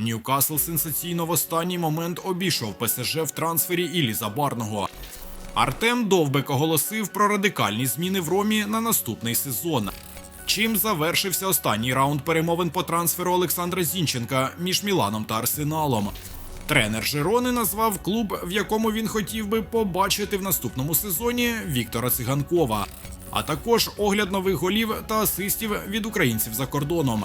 Ньюкасл сенсаційно в останній момент обійшов ПСЖ в трансфері Іллі Забарного. Артем Довбек оголосив про радикальні зміни в Ромі на наступний сезон. Чим завершився останній раунд перемовин по трансферу Олександра Зінченка між Міланом та Арсеналом. Тренер Жирони назвав клуб, в якому він хотів би побачити в наступному сезоні Віктора Циганкова, а також огляд нових голів та асистів від українців за кордоном,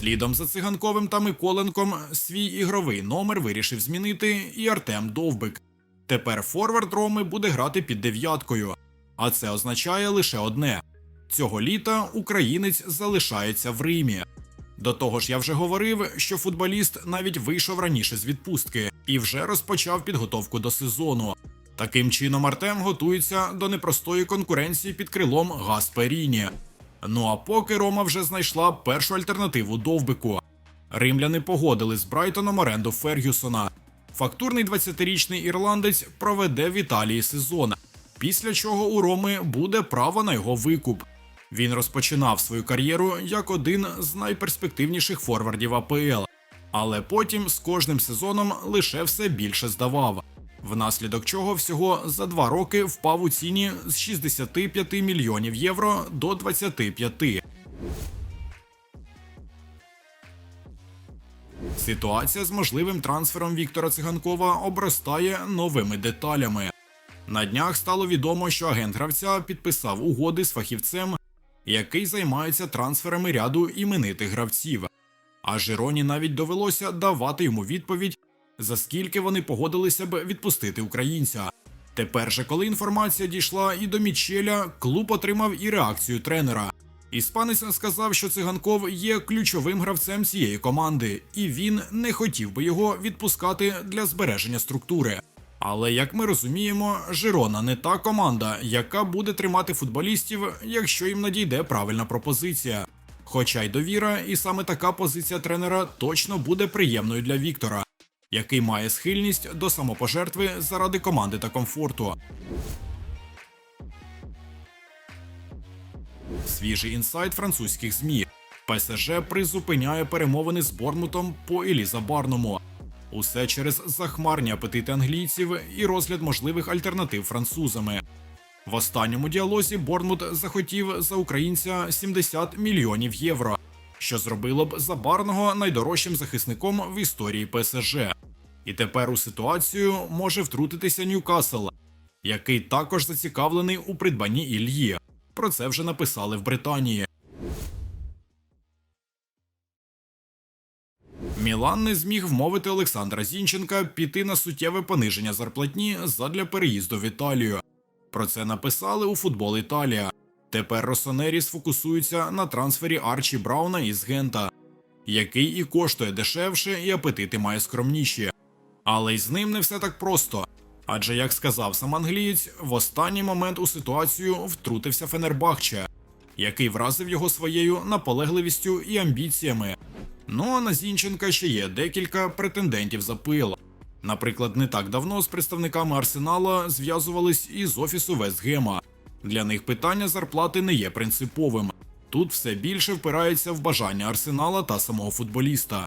Слідом за циганковим та Миколенком свій ігровий номер вирішив змінити і Артем Довбик. Тепер форвард Роми буде грати під дев'яткою. А це означає лише одне: цього літа українець залишається в Римі. До того ж, я вже говорив, що футболіст навіть вийшов раніше з відпустки і вже розпочав підготовку до сезону. Таким чином, Артем готується до непростої конкуренції під крилом Гасперіні. Ну а поки Рома вже знайшла першу альтернативу довбику. Римляни погодили з Брайтоном оренду Фергюсона. Фактурний 20-річний ірландець проведе в Італії сезон, після чого у Роми буде право на його викуп. Він розпочинав свою кар'єру як один з найперспективніших форвардів АПЛ, але потім з кожним сезоном лише все більше здавав. Внаслідок чого всього за два роки впав у ціні з 65 мільйонів євро до 25. Ситуація з можливим трансфером Віктора Циганкова обростає новими деталями. На днях стало відомо, що агент гравця підписав угоди з фахівцем, який займається трансферами ряду іменитих гравців. А Жироні навіть довелося давати йому відповідь, за скільки вони погодилися б відпустити українця. Тепер же, коли інформація дійшла і до Мічеля, клуб отримав і реакцію тренера. Іспанець сказав, що циганков є ключовим гравцем цієї команди, і він не хотів би його відпускати для збереження структури. Але як ми розуміємо, Жирона не та команда, яка буде тримати футболістів, якщо їм надійде правильна пропозиція. Хоча й довіра, і саме така позиція тренера точно буде приємною для Віктора, який має схильність до самопожертви заради команди та комфорту. Свіжий інсайт французьких ЗМІ. ПСЖ призупиняє перемовини з Борнмутом по Еліза Барному. Усе через захмарні апетити англійців і розгляд можливих альтернатив французами. В останньому діалозі Борнмут захотів за українця 70 мільйонів євро, що зробило б Забарного найдорожчим захисником в історії ПСЖ. І тепер у ситуацію може втрутитися Ньюкасл, який також зацікавлений у придбанні Ільї. Про це вже написали в Британії. Мілан не зміг вмовити Олександра Зінченка піти на суттєве пониження зарплатні задля переїзду в Італію. Про це написали у футбол Італія. Тепер Росонері сфокусуються на трансфері Арчі Брауна із Гента, який і коштує дешевше, і апетити має скромніші. Але й з ним не все так просто. Адже, як сказав сам англієць, в останній момент у ситуацію втрутився Фенербахче, який вразив його своєю наполегливістю і амбіціями. Ну а на Зінченка ще є декілька претендентів за пил. Наприклад, не так давно з представниками Арсенала зв'язувались із офісу Вестгема. Для них питання зарплати не є принциповим. Тут все більше впирається в бажання Арсенала та самого футболіста.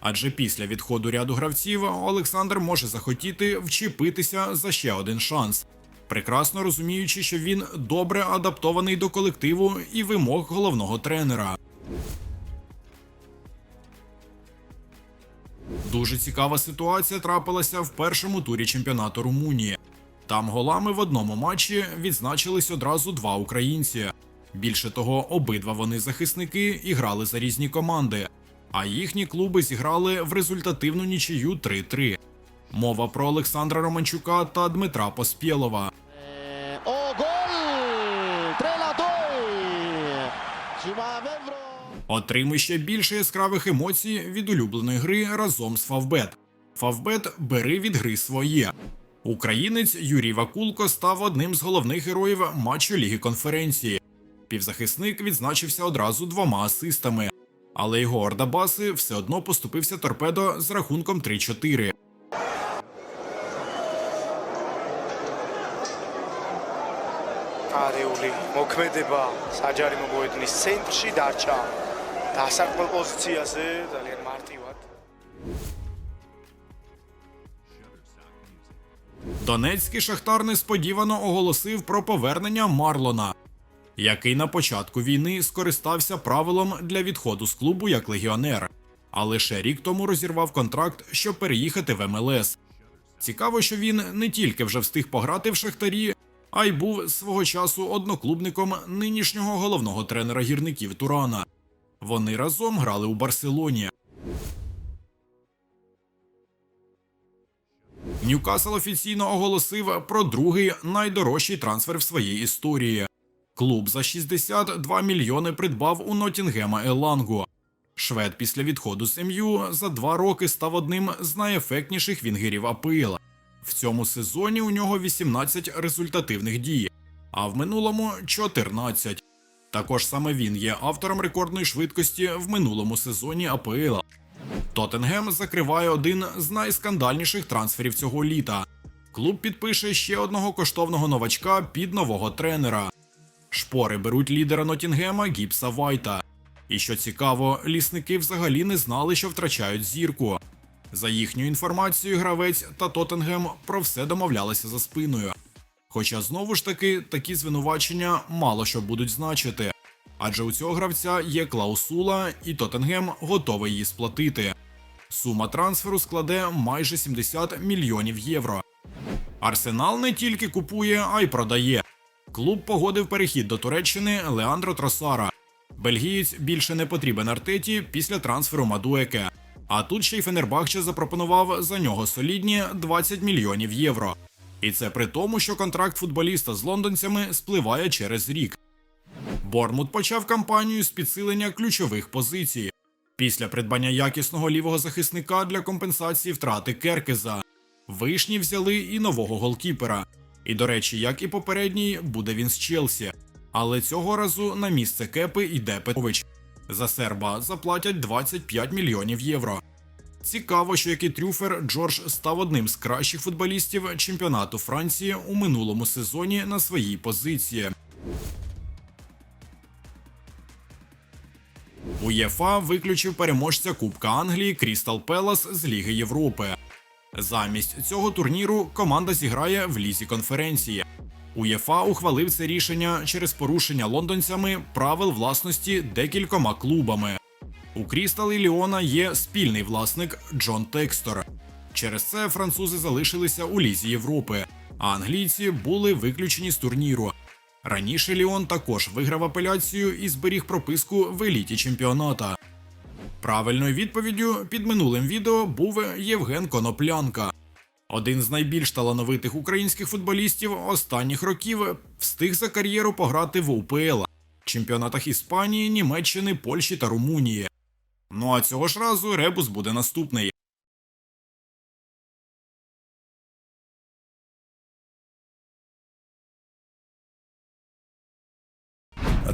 Адже після відходу ряду гравців Олександр може захотіти вчепитися за ще один шанс, прекрасно розуміючи, що він добре адаптований до колективу і вимог головного тренера. Дуже цікава ситуація трапилася в першому турі чемпіонату Румунії. Там голами в одному матчі відзначились одразу два українці. Більше того, обидва вони захисники і грали за різні команди, а їхні клуби зіграли в результативну нічию 3-3. Мова про Олександра Романчука та Дмитра Поспєлова. Gol! 3 la 2! Ci va Vevro! Отримуй ще більше яскравих емоцій від улюбленої гри разом з Фавбет. Фавбет бери від гри своє. Українець Юрій Вакулко став одним з головних героїв матчу Ліги конференції. Півзахисник відзначився одразу двома асистами, але його ордабаси все одно поступився торпедо з рахунком 3-4. არეული მოქმედება საჯარი მოგვედნის ცენტრში დარჩა და საკმაო პოზიციაზე ძალიან მარტივად Донецький шахтар несподівано оголосив про повернення Марлона, який на початку війни скористався правилом для відходу з клубу як легіонер, а лише рік тому розірвав контракт, щоб переїхати в МЛС. Цікаво, що він не тільки вже встиг пограти в шахтарі, а й був свого часу одноклубником нинішнього головного тренера гірників Турана. Вони разом грали у Барселоні. Ньюкасл офіційно оголосив про другий найдорожчий трансфер в своїй історії. Клуб за 62 мільйони придбав у Нотінгема Елангу. Швед після відходу з МЮ за два роки став одним з найефектніших вінгерів АПЛ. В цьому сезоні у нього 18 результативних дій, а в минулому 14. Також саме він є автором рекордної швидкості в минулому сезоні АПЛ. Тоттенгем закриває один з найскандальніших трансферів цього літа. Клуб підпише ще одного коштовного новачка під нового тренера. Шпори беруть лідера Нотінгема Гіпса Вайта. І що цікаво, лісники взагалі не знали, що втрачають зірку. За їхньою інформацією, гравець та Тоттенгем про все домовлялися за спиною. Хоча знову ж таки такі звинувачення мало що будуть значити, адже у цього гравця є клаусула, і Тоттенгем готовий її сплатити. Сума трансферу складе майже 70 мільйонів євро. Арсенал не тільки купує, а й продає. Клуб погодив перехід до Туреччини Леандро Тросара. Бельгієць більше не потрібен Артеті після трансферу Мадуеке. А тут ще й Фенербахче запропонував за нього солідні 20 мільйонів євро. І це при тому, що контракт футболіста з лондонцями спливає через рік. Бормут почав кампанію з підсилення ключових позицій після придбання якісного лівого захисника для компенсації втрати Керкеза. Вишні взяли і нового голкіпера. І, до речі, як і попередній, буде він з Челсі. Але цього разу на місце Кепи йде Петрович. За серба заплатять 25 мільйонів євро. Цікаво, що як і трюфер Джордж став одним з кращих футболістів чемпіонату Франції у минулому сезоні на своїй позиції. УЄФА виключив переможця Кубка Англії Крістал Пелас з Ліги Європи. Замість цього турніру команда зіграє в лізі конференції. УЄФА ухвалив це рішення через порушення лондонцями правил власності декількома клубами. У Крістал і Ліона є спільний власник Джон Текстор. Через це французи залишилися у лізі Європи, а англійці були виключені з турніру. Раніше Ліон також виграв апеляцію і зберіг прописку в еліті чемпіоната. Правильною відповіддю під минулим відео був Євген Коноплянка. Один з найбільш талановитих українських футболістів останніх років встиг за кар'єру пограти в УПЛ, чемпіонатах Іспанії, Німеччини, Польщі та Румунії. Ну а цього ж разу ребус буде наступний.